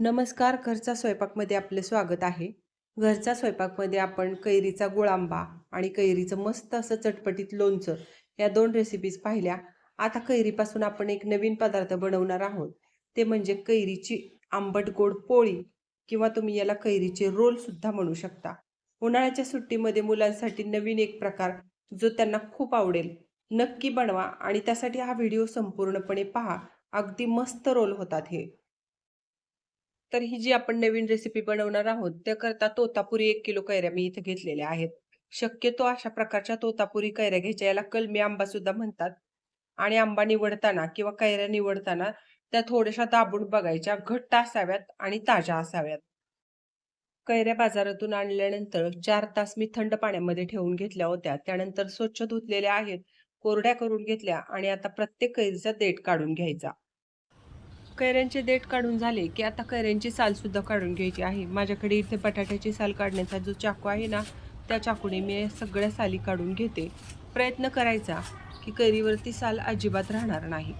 नमस्कार घरचा स्वयंपाकमध्ये आपले स्वागत आहे. घरच्या स्वयंपाकमध्ये आपण कैरीचा गुळांबा आणि कैरीचं मस्त असं चटपटीत लोणचं या दोन रेसिपीज पाहिल्या. आता कैरीपासून आपण एक नवीन पदार्थ बनवणार आहोत. ते म्हणजे कैरीची आंबट गोड पोळी किंवा तुम्ही याला कैरीचे रोलसुद्धा म्हणू शकता. उन्हाळ्याच्या सुट्टीमध्ये मुलांसाठी नवीन एक प्रकार जो त्यांना खूप आवडेल. नक्की बनवा आणि त्यासाठी हा व्हिडिओ संपूर्णपणे पहा. अगदी मस्त रोल होतात हे. तर ही जी आपण नवीन रेसिपी बनवणार आहोत त्याकरता तोतापुरी एक किलो कैऱ्या मी इथे घेतलेल्या आहेत. शक्यतो अशा प्रकारच्या तोतापुरी कैऱ्या घ्यायच्या याला कलमी आंबा सुद्धा म्हणतात. आणि आंबा निवडताना किंवा कैऱ्या निवडताना त्या थोड्याशा दाबून बघायच्या घट्ट असाव्यात आणि ताज्या असाव्यात. कैऱ्या बाजारातून आणल्यानंतर चार तास मी थंड पाण्यामध्ये ठेवून घेतल्या होत्या. त्यानंतर स्वच्छ धुतलेल्या आहेत कोरड्या करून घेतल्या आणि आता प्रत्येक कैरीचा देठ काढून घ्यायचा. कैऱ्यांचे देठ काढून झाले की आता कैऱ्यांची सालसुद्धा काढून घ्यायची आहे. माझ्याकडे इथे बटाट्याची साल काढण्याचा जो चाकू आहे ना त्या चाकूने मी सगळ्या साली काढून घेते. प्रयत्न करायचा की कैरीवरती साल अजिबात राहणार नाही.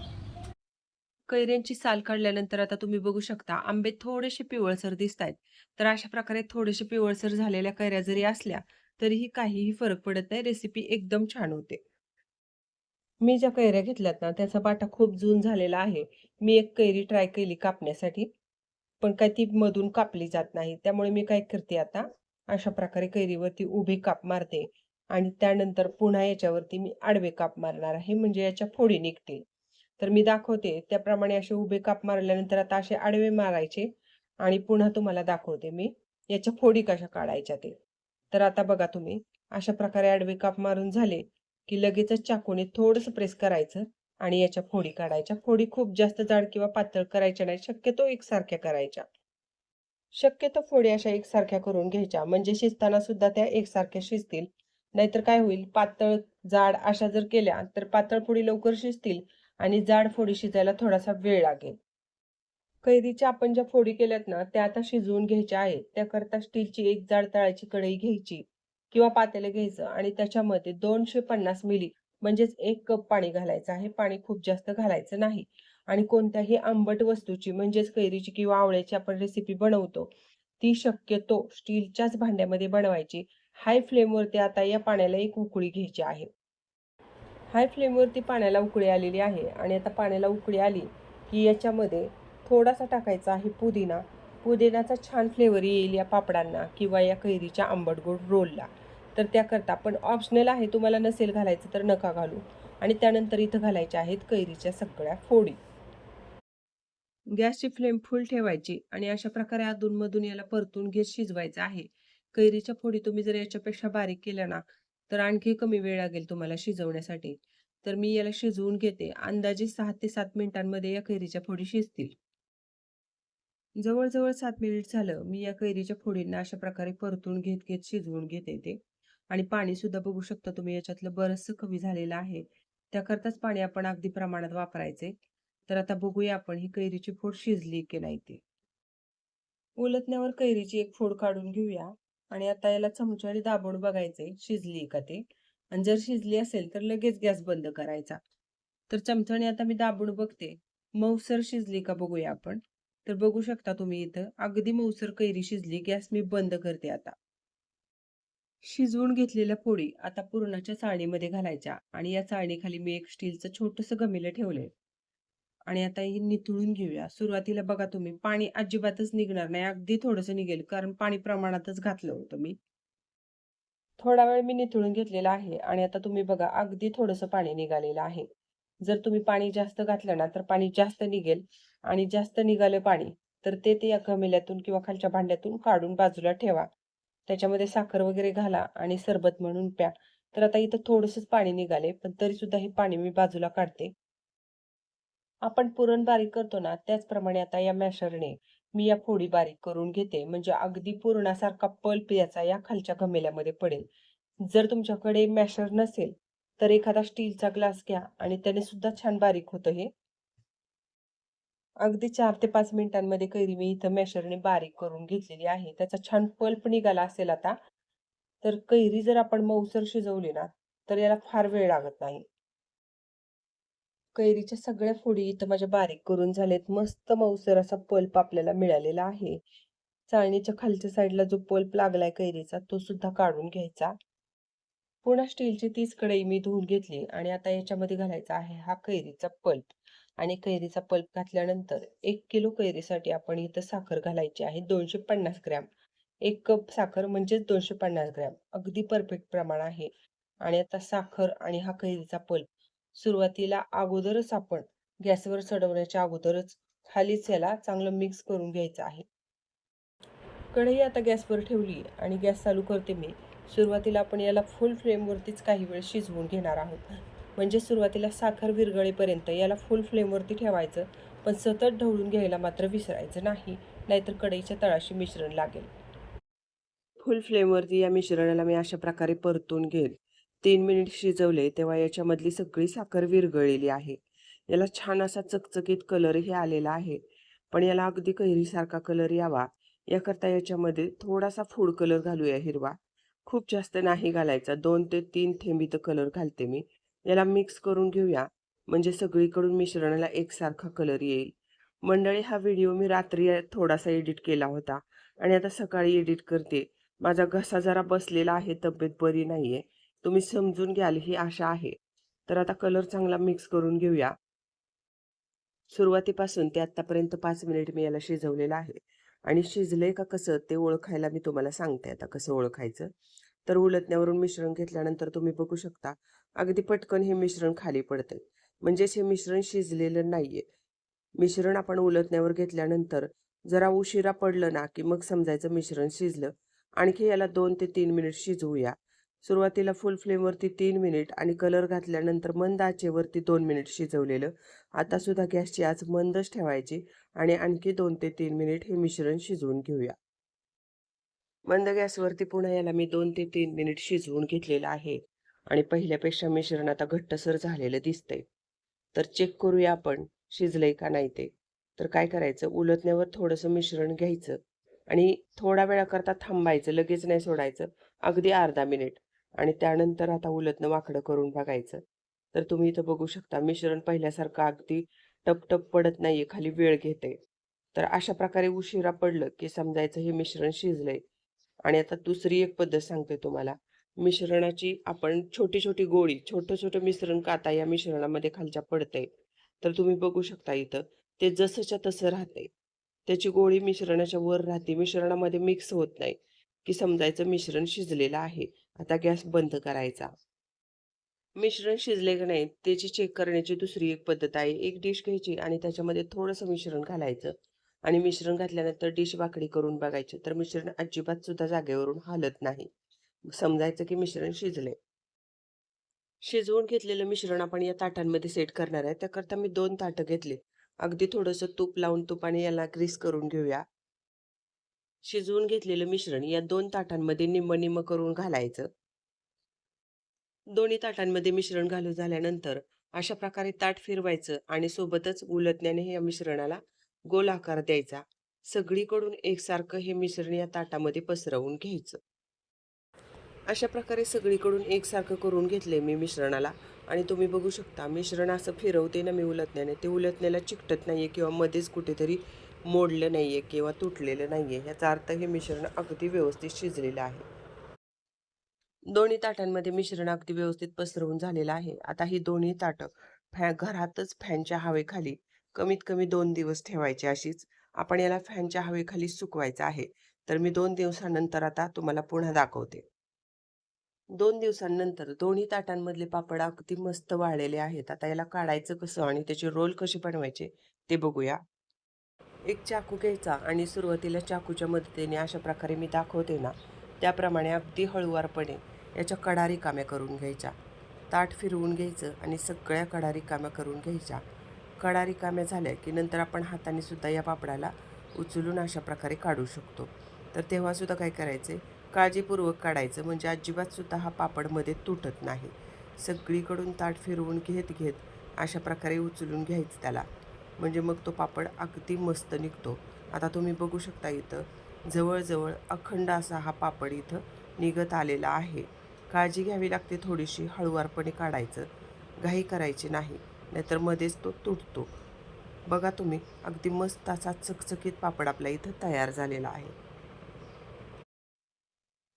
कैऱ्यांची साल काढल्यानंतर आता तुम्ही बघू शकता आंबे थोडेसे पिवळसर दिसत आहेत तर अशा प्रकारे थोडेसे पिवळसर झालेल्या कैऱ्या जरी असल्या तरीही काहीही फरक पडत नाही. रेसिपी एकदम छान होते. मी ज्या कैऱ्या घेतल्यात ना त्याचा बाटा खूप जून झालेला आहे. मी एक कैरी ट्राय केली कापण्यासाठी पण काय ती मधून कापली जात नाही. त्यामुळे मी काय करते आता अशा प्रकारे कैरीवरती उभी काप मारते आणि त्यानंतर पुन्हा याच्यावरती मी आडवे काप मारणार आहे म्हणजे याच्या फोडी निघतील. तर मी दाखवते त्याप्रमाणे असे उभे काप मारल्यानंतर आता असे आडवे मारायचे आणि पुन्हा तुम्हाला दाखवते मी याच्या फोडी कशा काढायच्या ते. तर आता बघा तुम्ही अशा प्रकारे आडवे काप मारून झाले की लगेचच चाकूने थोडंसं प्रेस करायचं आणि याच्या फोडी काढायच्या. फोडी खूप जास्त जाड किंवा पातळ करायच्या नाही शक्यतो एकसारख्या करायच्या. शक्यतो फोडी अशा एकसारख्या करून घ्यायच्या. म्हणजे शिजताना सुद्धा त्या एकसारख्या शिजतील. नाहीतर काय होईल पातळ जाड अशा जर केल्या तर पातळ फोडी लवकर शिजतील आणि जाड फोडी शिजायला थोडासा वेळ लागेल. कैरीच्या आपण ज्या फोडी केल्यात ना त्या आता शिजवून घ्यायच्या आहेत. त्याकरता स्टीलची एक जाड तळाची कढई घ्यायची. किंवा पातेलं घ्यायचं आणि त्याच्यामध्ये दोनशे पन्नास मिली म्हणजेच एक कप पाणी घालायचं आहे. पाणी खूप जास्त घालायचं नाही. आणि कोणत्याही आंबट वस्तूची म्हणजेच कैरीची किंवा आवळ्याची आपण रेसिपी बनवतो ती शक्यतो स्टीलच्याच भांड्यामध्ये बनवायची. हाय फ्लेमवरती आता या पाण्याला एक उकळी घ्यायची आहे. हाय फ्लेमवरती पाण्याला उकळी आलेली आहे आणि आता पाण्याला उकळी आली की याच्यामध्ये थोडासा टाकायचा आहे पुदिना. पुदिन्याचा छान फ्लेवर येईल या पापडांना किंवा या कैरीच्या आंबट गोड रोलला तर त्याकरता पण ऑप्शनल आहे तुम्हाला नसेल घालायचं तर नका घालू. आणि त्यानंतर इथं घालायच्या आहेत कैरीच्या सगळ्या फोडी. गॅसची फ्लेम फुल ठेवायची आणि अशा प्रकारे अधूनमधून याला परतून घेत शिजवायचं आहे. कैरीच्या फोडी तुम्ही जर याच्यापेक्षा बारीक केल्या ना तर आणखी कमी वेळ लागेल तुम्हाला शिजवण्यासाठी. तर मी याला शिजवून घेते. अंदाजे सहा ते सात मिनिटांमध्ये या कैरीच्या फोडी शिजतील. जवळजवळ सात मिनिट झालं. मी या कैरीच्या फोडींना अशा प्रकारे परतून घेत घेत शिजवून घेते ते. आणि पाणी सुद्धा बघू शकता तुम्ही याच्यातलं बरंचसं कमी झालेलं आहे. त्याकरताच पाणी आपण अगदी प्रमाणात वापरायचे. तर आता बघूया आपण ही कैरीची फोड शिजली की नाही ते. उलटण्यावर कैरीची एक फोड काढून घेऊया. आणि आता याला चमच्याने दाबून बघायचे शिजली का ते? आणि जर शिजली असेल तर लगेच गॅस बंद करायचा. तर चमच्याने आता मी दाबून बघते. मऊसर शिजली का बघूया आपण. तर बघू शकता तुम्ही इथं अगदी मऊसर कैरी शिजली गॅस मी बंद करते आता. शिजवून घेतलेल्या पोळी आता पुरणाच्या चाळणीमध्ये घालायच्या आणि या चाळणीखाली मी एक स्टीलचं छोटंसं गमिलं ठेवलंय. आणि आता ही निथळून घेऊया. सुरुवातीला बघा तुम्ही पाणी अजिबातच निघणार नाही. अगदी थोडंसं निघेल कारण पाणी प्रमाणातच घातलं होतं मी. थोडा वेळ मी निथळून घेतलेला आहे आणि आता तुम्ही बघा अगदी थोडंसं पाणी निघालेलं आहे. जर तुम्ही पाणी जास्त घातलं ना तर पाणी जास्त निघेल. आणि जास्त निघालं पाणी तर ते ते या गमिल्यातून किंवा खालच्या भांड्यातून काढून बाजूला ठेवा. त्याच्यामध्ये साखर वगैरे घाला आणि सरबत म्हणून प्या. तर आता इथं थोडंसंच पाणी निघाले पण तरी सुद्धा हे पाणी मी बाजूला काढते. आपण पुरण बारीक करतो ना त्याचप्रमाणे आता या मॅशरने मी या फोडी बारीक करून घेते. म्हणजे अगदी पुरणासारखा पल्प याचा या खालच्या गमेल्यामध्ये पडेल. जर तुमच्याकडे मॅशर नसेल तर एखादा स्टीलचा ग्लास घ्या आणि त्याने सुद्धा छान बारीक होतं हे. अगदी चार ते पाच मिनिटांमध्ये कैरी मी इथं मॅशरने बारीक करून घेतलेली आहे त्याचा छान पल्प निघाला असेल आता तर कैरी जर आपण मऊसर शिजवली ना तर याला फार वेळ लागत नाही कैरीच्या सगळ्या फोडी इथं माझ्या बारीक करून झालेत. मस्त मऊसर असा पल्प आपल्याला मिळालेला आहे. चाळणीच्या खालच्या साईडला जो पल्प लागलाय कैरीचा तो सुद्धा काढून घ्यायचा. पुन्हा स्टीलची तीच कढई मी धुवून घेतली आणि आता याच्यामध्ये घालायचा आहे हा कैरीचा पल्प आणि कैरीचा पल्प घातल्यानंतर एक किलो कैरीसाठी आपण इथं साखर घालायची आहे दोनशे पन्नास ग्रॅम. एक कप साखर म्हणजेच दोनशे पन्नास ग्रॅम. अगदी परफेक्ट प्रमाण आहे. आणि आता साखर आणि हा कैरीचा पल्प सुरुवातीला अगोदरच आपण गॅसवर चढवण्याच्या अगोदरच खालीच याला चांगलं मिक्स करून घ्यायचं आहे. कढई आता गॅसवर ठेवली आणि गॅस चालू करते मी. सुरुवातीला आपण याला फुल फ्लेमवरतीच काही वेळ शिजवून घेणार आहोत. म्हणजे सुरुवातीला साखर विरघळेपर्यंत याला फुल फ्लेमवरती ठेवायचं, पण सतत ढवळून घ्यायला मात्र विसरायचं नाही, नाहीतर कढईच्या तळाशी मिश्रण लागेल. फुल फ्लेमवरती या मिश्रणाला मी अशा प्रकारे परतून घेईल. तीन मिनिट शिजवले तेव्हा याच्यामधली सगळी साखर विरघळलेली आहे. याला छान असा चकचकीत कलरही आलेला आहे. पण याला अगदी कैरीसारखा कलर यावा याकरता याच्यामध्ये थोडासा फूड कलर घालूया हिरवा. खूप जास्त नाही घालायचा. दोन ते तीन थेंबी तर कलर घालते मी. याला मिक्स करून घेऊया म्हणजे सगळीकडून मिश्रणाला एकसारखा कलर येईल. मंडळी हा व्हिडिओ मी रात्री थोडासा एडिट केला होता आणि आता सकाळी एडिट करते. माझा घसा जरा बसलेला आहे, तब्येत बरी नाहीये. तुम्ही समजून घ्याल ही आशा आहे. तर आता कलर चांगला मिक्स करून घेऊया. सुरुवातीपासून ते आत्तापर्यंत पाच मिनिट मी याला शिजवलेलं आहे आणि शिजलंय का कसं ते ओळखायला मी तुम्हाला सांगते आता कसं ओळखायचं. तर उलटण्यावरून मिश्रण घेतल्यानंतर तुम्ही बघू शकता अगदी पटकन हे मिश्रण खाली पडते म्हणजेच हे मिश्रण शिजलेलं नाहीये. मिश्रण आपण उलटण्यावर घेतल्यानंतर जरा उशिरा पडलं ना, की मग समजायचं मिश्रण शिजलं. आणखी याला दोन ते तीन मिनिट शिजवूया. सुरुवातीला फुल फ्लेमवरती तीन मिनिट आणि कलर घातल्यानंतर मंद आचेवरती दोन मिनिट शिजवलेलं. आता सुद्धा गॅसची आज मंदच ठेवायची आणि आणखी दोन ते तीन मिनिट हे मिश्रण शिजवून घेऊया. मंद गॅसवरती पुन्हा याला मी दोन ते तीन मिनिट शिजवून घेतलेलं आहे आणि पहिल्यापेक्षा मिश्रण आता घट्टसर झालेलं दिसतंय. तर चेक करूया आपण शिजलंय का नाही ते. तर काय करायचं उलटण्यावर थोडंसं मिश्रण घ्यायचं आणि थोडा वेळाकरता थांबायचं. लगेच नाही सोडायचं. अगदी अर्धा मिनिट आणि त्यानंतर आता उलटणं वाकडं करून बघायचं. तर तुम्ही इथं बघू शकता मिश्रण पहिल्यासारखं अगदी टपटप पडत नाहीये, खाली वेळ घेते तर अशा प्रकारे उशिरा पडलं, की समजायचं हे मिश्रण शिजलंय. आणि आता दुसरी एक पद्धत सांगते तुम्हाला. मिश्रणाची आपण छोटी-छोटी गोळी, छोटं-छोटं मिश्रण काता या मिश्रणामध्ये खालच्या पडतंय. तर तुम्ही बघू शकता इथं ते जसंच्या तसं राहतंय. त्याची गोळी मिश्रणाच्या वर राहते. मिश्रणामध्ये मिक्स होत नाही, की समजायचं मिश्रण शिजलेलं आहे. आता गॅस बंद करायचा. मिश्रण शिजले की नाही त्याची चेक करण्याची दुसरी एक पद्धत आहे. एक डिश घ्यायची आणि त्याच्यामध्ये थोडंसं मिश्रण घालायचं आणि मिश्रण घातल्यानंतर डिश वाकडी करून बघायची. तर मिश्रण अजिबात सुद्धा जागेवरून हलत नाही. समजायचं की मिश्रण शिजले शिजवून घेतलेलं मिश्रण आपण या ताटांमध्ये सेट करणार आहे. त्याकरता मी दोन ताटं घेतली. अगदी थोडंसं तूप लावून तुपाने याला ग्रीस करून घेऊया. शिजवून घेतलेलं मिश्रण या दोन ताटांमध्ये निम्म-निम्म करून घालायचं. दोन्ही ताटांमध्ये मिश्रण घालून झाल्यानंतर अशा प्रकारे ताट फिरवायचं आणि सोबतच उलटण्याने या मिश्रणाला गोल आकार द्यायचा. सगळीकडून एकसारखं हे मिश्रण या ताटामध्ये पसरवून घ्यायचं. अशा प्रकारे सगळीकडून एकसारखं करून घेतले मी मिश्रणाला आणि तुम्ही बघू शकता मिश्रण असं फिरवते ना मी उलटण्याने ते उलटण्याला चिकटत नाही आहे किंवा मध्येच कुठेतरी मोडलं नाही आहे किंवा तुटलेलं नाही आहे याचा अर्थ हे मिश्रण अगदी व्यवस्थित शिजलेलं आहे. दोन्ही ताटांमध्ये मिश्रण अगदी व्यवस्थित पसरवून झालेलं आहे. आता ही दोन्ही ताटं फॅ घरातच फॅनच्या हवेखाली कमीत कमी दोन दिवस ठेवायचे अशीच. आपण याला फॅनच्या हवेखाली सुकवायचं आहे. तर मी दोन दिवसानंतर आता तुम्हाला पुन्हा दाखवते. दोन दिवसांनंतर दोन्ही ताटांमधले पापड अगदी मस्त वाळलेले आहेत. आता याला काढायचं कसं आणि त्याचे रोल कसे बनवायचे ते बघूया. एक चाकू घ्यायचा आणि सुरुवातीला चाकूच्या मदतीने अशा प्रकारे मी दाखवते ना, त्याप्रमाणे अगदी हळुवारपणे याच्या कडा रिकाम्या करून घ्यायच्या. ताट फिरवून घ्यायचं आणि सगळ्या कडा रिकाम्या करून घ्यायच्या. कडा रिकाम्या झाल्या की नंतर आपण हाताने सुद्धा या पापडाला उचलून अशा प्रकारे काढू शकतो. तर तेव्हासुद्धा काय करायचे काळजीपूर्वक काढायचं म्हणजे अजिबातसुद्धा हा पापडमध्ये तुटत नाही. सगळीकडून ताट फिरवून घेत-घेत अशा प्रकारे उचलून घ्यायचं त्याला. म्हणजे मग तो पापड अगदी मस्त निघतो. आता तुम्ही बघू शकता इथं जवळजवळ अखंड असा हा पापड इथं निघत आलेला आहे. काळजी घ्यावी लागते थोडीशी, हळूवारपणे काढायचं. घाई करायची नाही. नाहीतर मध्येच तो तुटतो बघा तुम्ही अगदी मस्त असा चकचकीत पापड आपल्या इथं तयार झालेला आहे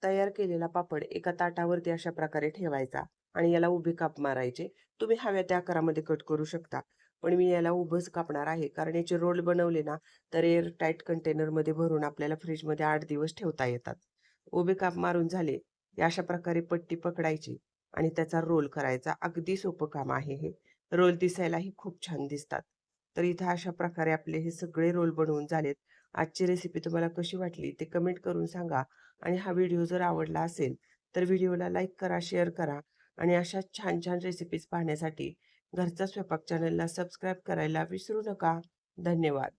तयार केलेला पापड एका ताटावरती अशा प्रकारे ठेवायचा आणि याला उभे काप मारायचे. तुम्ही हव्या त्या आकारामध्ये कट करू शकता. पण मी याला उभंच कापणार आहे. कारण याचे रोल बनवले ना तर एअर टाईट कंटेनरमध्ये भरून आपल्याला फ्रीजमध्ये आठ दिवस ठेवता येतात. उभे काप मारून झाले अशा प्रकारे पट्टी पकडायची आणि त्याचा रोल करायचा. अगदी सोपं काम आहे हे. रोल दिसायलाही खूप छान दिसतात. तर इथं अशा प्रकारे आपले हे सगळे रोल बनवून झालेत. आजची रेसिपी तुम्हाला कशी वाटली ते कमेंट करून सांगा. आणि हा व्हिडिओ जर आवडला असेल तर व्हिडिओला लाईक करा शेअर करा आणि अशा छान छान रेसिपीज पाहण्यासाठी घरचा स्वयंपाक चॅनलला सबस्क्राईब करायला विसरू नका. धन्यवाद.